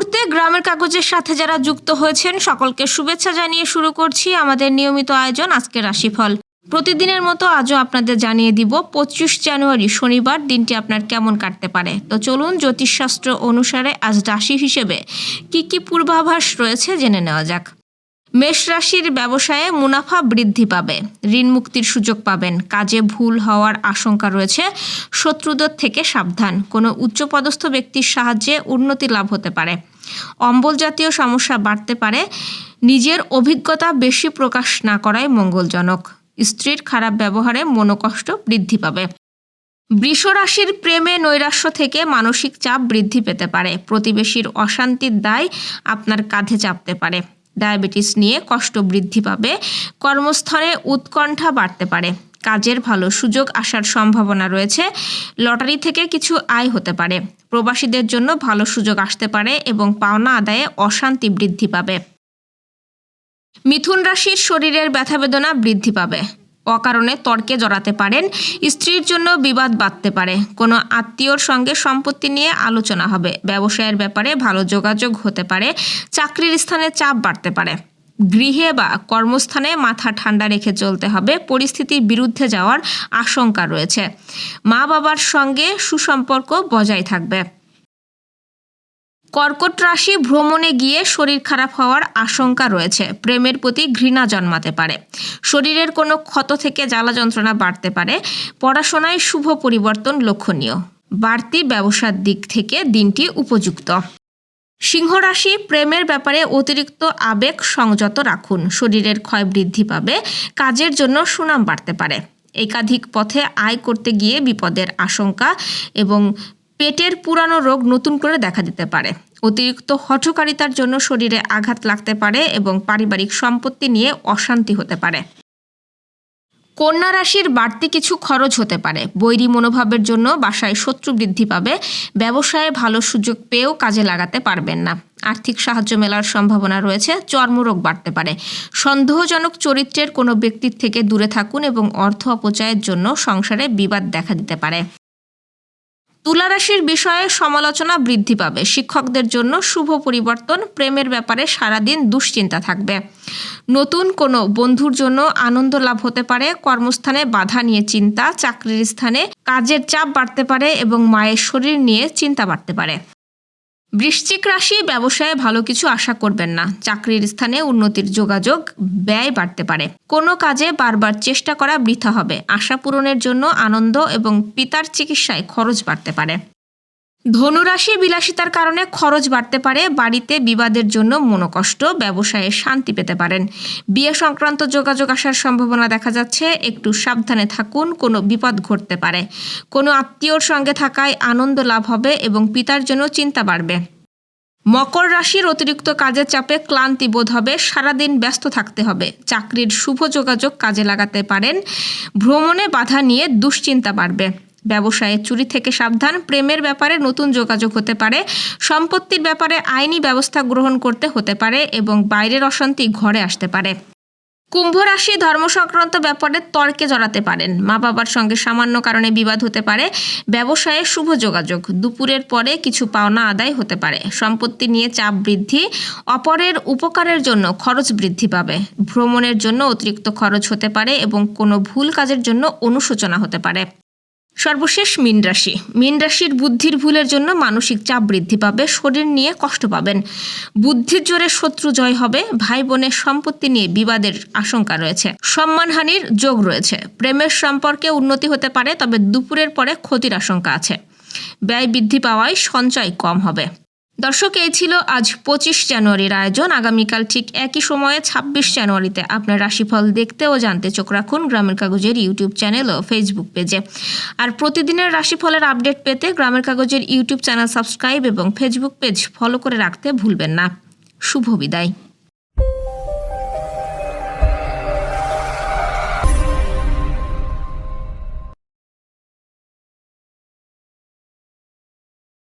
মুহূর্তে গ্রামের কাগজের সাথে যারা যুক্ত হয়েছেন, সকলকে শুভেচ্ছা জানিয়ে শুরু করছি আমাদের নিয়মিত আয়োজন আজকের রাশিফল। প্রতিদিনের মতো আজও আপনাদের জানিয়ে দিব, পঁচিশ জানুয়ারি শনিবার দিনটি আপনার কেমন কাটতে পারে? তো চলুন জ্যোতিষশাস্ত্র অনুসারে আজ রাশি হিসেবে কি কি পূর্বাভাস রয়েছে জেনে নেওয়া যাক। মেষ রাশির ব্যবসায়ে মুনাফা বৃদ্ধি পাবে, ঋণ মুক্তির সুযোগ পাবেন, কাজে ভুল হওয়ার আশঙ্কা রয়েছে, শত্রুদের থেকে সাবধান, কোনো উচ্চপদস্থ ব্যক্তির সাহায্যে উন্নতি লাভ হতে পারে। অম্বল জাতীয় সমস্যা বাড়তে পারে। নিজের অভিজ্ঞতা বেশি প্রকাশ না করাই মঙ্গলজনক। স্ত্রীর খারাপ ব্যবহারে মনোকষ্ট বৃদ্ধি পাবে। বৃষ রাশির প্রেমে নৈরাশ্য থেকে মানসিক চাপ বৃদ্ধি পেতে পারে। প্রতিবেশীর অশান্তির দায় আপনার কাঁধে চাপতে পারে। ডায়াবেটিস নিয়ে কষ্ট বৃদ্ধি পাবে। কর্মস্থলে উৎকণ্ঠা বাড়তে পারে। কাজের ভালো সুযোগ আসার সম্ভাবনা রয়েছে। লটারি থেকে কিছু আয় হতে পারে। প্রবাসীদের জন্য ভালো সুযোগ আসতে পারে এবং পাওনা আদায়ে অশান্তি বৃদ্ধি পাবে। মিথুন রাশির শরীরের ব্যথা বেদনা বৃদ্ধি পাবে। অকারণে তর্কে জড়াতে পারেন, স্ত্রীর জন্য বিবাদ বাঁধতে পারে। কোনো আত্মীয়র সঙ্গে সম্পত্তি নিয়ে আলোচনা হবে। ব্যবসায়ের ব্যাপারে ভালো যোগাযোগ হতে পারে। চাকরির স্থানে চাপ বাড়তে পারে। গৃহে বা কর্মস্থানে মাথা ঠান্ডা রেখে চলতে হবে। পরিস্থিতির বিরুদ্ধে যাওয়ার আশঙ্কা রয়েছে। মা বাবার সঙ্গে সুসম্পর্ক বজায় থাকবে। কর্কট রাশি ভ্রমণে গিয়ে শরীর খারাপ হওয়ার আশঙ্কা রয়েছে। প্রেমের প্রতি ঘৃণা জন্মাতে পারে। শরীরের কোনো ক্ষত থেকে জ্বালা যন্ত্রণা বাড়তে পারে। পড়াশোনায় শুভ পরিবর্তন লক্ষণীয়। বাড়তি ব্যবসার দিক থেকে দিনটি উপযুক্ত। সিংহ রাশি প্রেমের ব্যাপারে অতিরিক্ত আবেগ সংযত রাখুন। শরীরের ক্ষয় বৃদ্ধি পাবে, কাজের জন্য সুনাম বাড়তে পারে। একাধিক পথে আয় করতে গিয়ে বিপদের আশঙ্কা এবং পেটের পুরানো রোগ নতুন করে দেখা দিতে পারে। অতিরিক্ত হঠকারিতার জন্য শরীরে আঘাত লাগতে পারে এবং পারিবারিক সম্পত্তি নিয়ে অশান্তি হতে পারে। কন্যা রাশির বাড়তি কিছু খরচ হতে পারে। বৈরি মনোভাবের জন্য বাসায় শত্রু বৃদ্ধি পাবে। ব্যবসায়ে ভালো সুযোগ পেয়েও কাজে লাগাতে পারবেন না। আর্থিক সাহায্য মেলার সম্ভাবনা রয়েছে, চর্মরোগ বাড়তে পারে। সন্দেহজনক চরিত্রের কোনো ব্যক্তির থেকে দূরে থাকুন এবং অর্থ অপচয়ের জন্য সংসারে বিবাদ দেখা দিতে পারে। তুলা রাশির বিষয়ে সমালোচনা বৃদ্ধি পাবে। শিক্ষকদের জন্য শুভ পরিবর্তন, প্রেমের ব্যাপারে সারাদিন দুশ্চিন্তা থাকবে। নতুন কোনো বন্ধুর জন্য আনন্দ লাভ হতে পারে, কর্মস্থানে বাধা নিয়ে চিন্তা, চাকরির স্থানে কাজের চাপ বাড়তে পারে এবং মায়ের শরীর নিয়ে চিন্তা বাড়তে পারে। বৃশ্চিক রাশি ব্যবসায় ভালো কিছু আশা করবেন না। চাকরির স্থানে উন্নতির যোগাযোগ ব্যয় বাড়তে পারে। কোনো কাজে বারবার চেষ্টা করা বৃথা হবে। আশা পূরণের জন্য আনন্দ এবং পিতার চিকিৎসায় খরচ বাড়তে পারে। ধনুরাশি বিলাসিতার কারণে খরচ বাড়তে পারে, বাড়িতে বিবাদের জন্য মনোকষ্ট, ব্যবসায়ে শান্তি পেতে পারেন। বিয়ে সংক্রান্ত যোগাযোগ আসার সম্ভাবনা দেখা যাচ্ছে, একটু সাবধানে থাকুন, কোনো বিপদ ঘটতে পারে। কোনো আত্মীয়র সঙ্গে থাকায় আনন্দ লাভ হবে এবং পিতার জন্য চিন্তা বাড়বে। মকর রাশির অতিরিক্ত কাজের চাপে ক্লান্তি বোধ হবে, সারাদিন ব্যস্ত থাকতে হবে। চাকরির শুভ যোগাযোগ কাজে লাগাতে পারেন। ভ্রমণে বাধা নিয়ে দুশ্চিন্তা বাড়বে। ব্যবসায়ে চুরি থেকে সাবধান, প্রেমের ব্যাপারে নতুন যোগাযোগ হতে পারে, সম্পত্তির ব্যাপারে আইনি ব্যবস্থা গ্রহণ করতে হতে পারে এবং বাইরের অশান্তি ঘরে আসতে পারে। কুম্ভ রাশি ধর্ম সংক্রান্ত ব্যাপারে তর্কে জড়াতে পারেন। মা বাবার সঙ্গে সামান্য কারণে বিবাদ হতে পারে, ব্যবসায়ে শুভ যোগাযোগ, দুপুরের পরে কিছু পাওনা আদায় হতে পারে। সম্পত্তি নিয়ে চাপ বৃদ্ধি, অপরের উপকারের জন্য খরচ বৃদ্ধি পাবে। ভ্রমণের জন্য অতিরিক্ত খরচ হতে পারে এবং কোনো ভুল কাজের জন্য অনুশোচনা হতে পারে। সর্বশেষ মীন রাশি। মীন রাশির বুদ্ধির ভুলের জন্য মানসিক চাপ বৃদ্ধি পাবে, শরীর নিয়ে কষ্ট পাবেন। বুদ্ধির জোরে শত্রু জয় হবে ভাই বোনের সম্পত্তি নিয়ে বিবাদের আশঙ্কা রয়েছে। সম্মানহানির যোগ রয়েছে। প্রেমের সম্পর্কে উন্নতি হতে পারে, তবে দুপুরের পরে ক্ষতির আশঙ্কা আছে। ব্যয় বৃদ্ধি পাওয়ায় সঞ্চয় কম হবে। দর্শক, এই ছিল আজ পঁচিশ জানুয়ারির আয়োজন। আগামীকাল ঠিক একই সময়ে ছাব্বিশ জানুয়ারিতে আপনার রাশিফল দেখতে ও জানতে চোখ রাখুন গ্রামের কাগজের ইউটিউব চ্যানেল ও ফেসবুক পেজে। আর প্রতিদিনের রাশিফলের আপডেট পেতে গ্রামের কাগজের ইউটিউব চ্যানেল সাবস্ক্রাইব এবং ফেসবুক পেজ ফলো করে রাখতে ভুলবেন না। শুভ বিদায়।